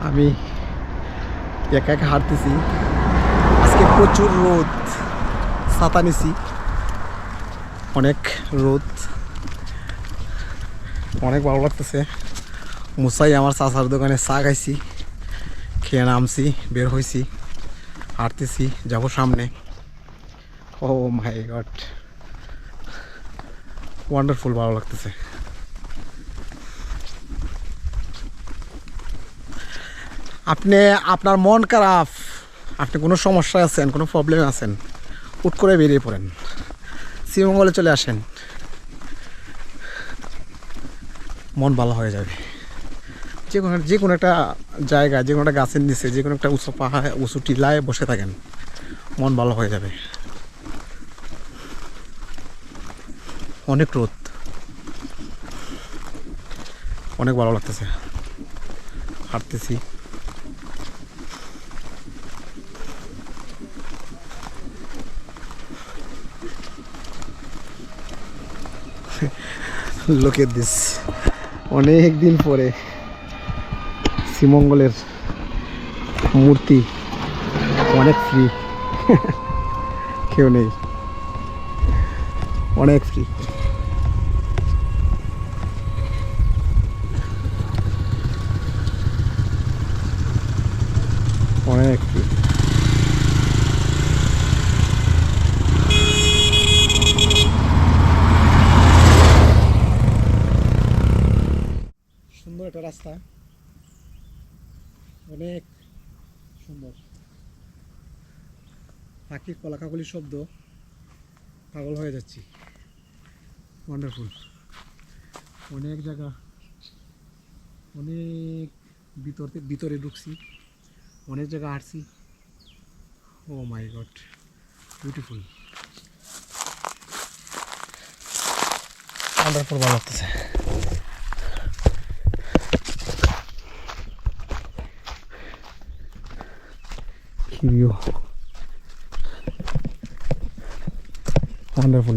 আমি একা একা হাঁটতেছি। আজকে প্রচুর রোদ, ছাতা নিছি। অনেক রোদ। অনেক ভালো লাগতেছে। মুসাই আমার চাচার দোকানে চা খাইছি, খেয়ে নামছি, বের হয়েছি হাঁটতেছি, যাব সামনে। ও মাই গড ওয়ান্ডারফুল ভালো লাগতেছে। আপনি, আপনার মন খারাপ, আপনি কোনো সমস্যায় আছেন, কোনো প্রবলেমে আছেন, হুট করে বেরিয়ে পড়েন। শ্রীমঙ্গলে চলে আসেন। মন ভালো হয়ে যাবে। যে কোনো যে কোনো একটা জায়গা যে কোনো একটা গাছের নিচে, যে কোনো একটা উঁচু পাহাড়, উঁচু টিলায় বসে থাকেন। মন ভালো হয়ে যাবে। অনেক রোদ। অনেক ভালো লাগতেছে। হাঁটতেছি। লোকে দিস অনেক দিন পরে শ্রীমঙ্গলের মূর্তি অনেক ফ্রি কেউ নেই। অনেক ফ্রি অনেক ফ্রি সুন্দর একটা রাস্তা। অনেক সুন্দর। পাখির কলাকাকলির শব্দ, পাগল হয়ে যাচ্ছি। ওয়ান্ডারফুল অনেক জায়গা, অনেক ভিতরে ভিতরে ঢুকছি, অনেক জায়গা হাঁটছি। Oh my god beautiful wonderful ভালো লাগতেছে কি view wonderful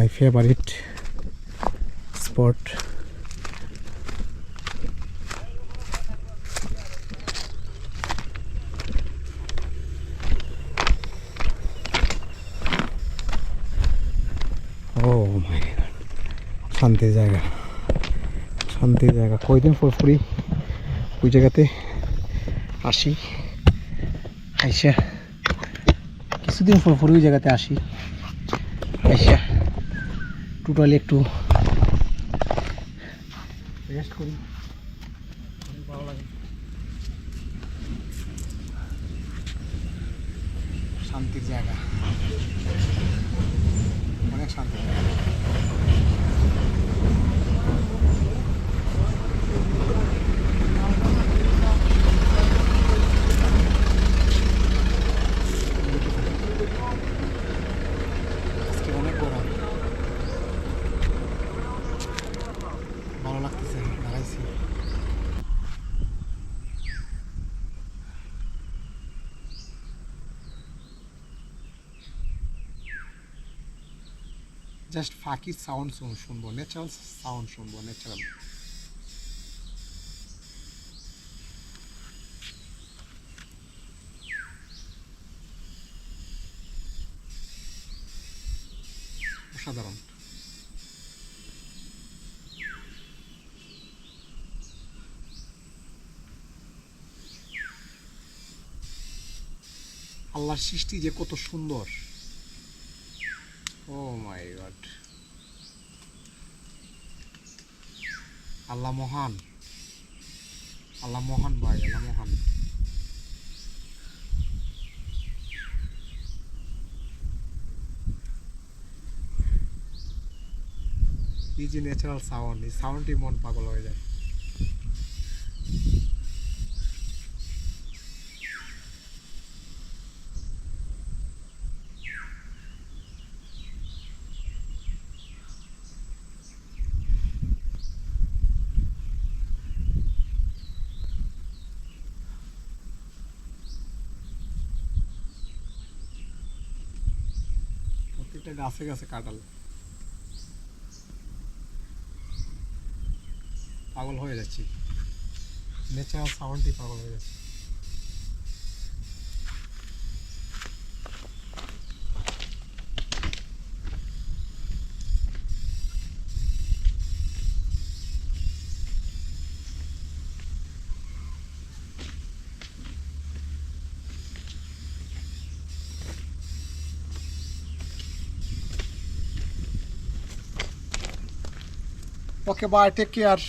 my favorite spot. Oh my শান্তির জায়গা। শান্তির জায়গা। কয়দিন পর পরই ওই জায়গাতে আসি। আইসা। কিছুদিন পর পরই ওই জায়গাতে আসি। আইসা। টোটালি একটু রেস্ট করি। ভালো লাগে শান্তির জায়গা। অনেক শান্তি আজকে অনেক গরম ভালো লাগতেছে দাঁড়াইছি জাস্ট ফাঁকি সাউন্ড শুনব ন্যাচারাল সাউন্ড শুনব ন্যাচারাল অসাধারণ। আল্লাহর সৃষ্টি যে কত সুন্দর। ও মাই গড আল্লাহ মহান। আল্লাহ মহান ভাই, আল্লাহ মহান। কি যে ন্যাচারাল সাউন্ড এই সাউন্ডই মন পাগল হয়ে যায়। প্রত্যেকটা গাছে গাছে কাটাল পাগল হয়ে যাচ্ছি। নেচার সাউন্ডই পাগল হয়ে যাচ্ছে। Okay bye take care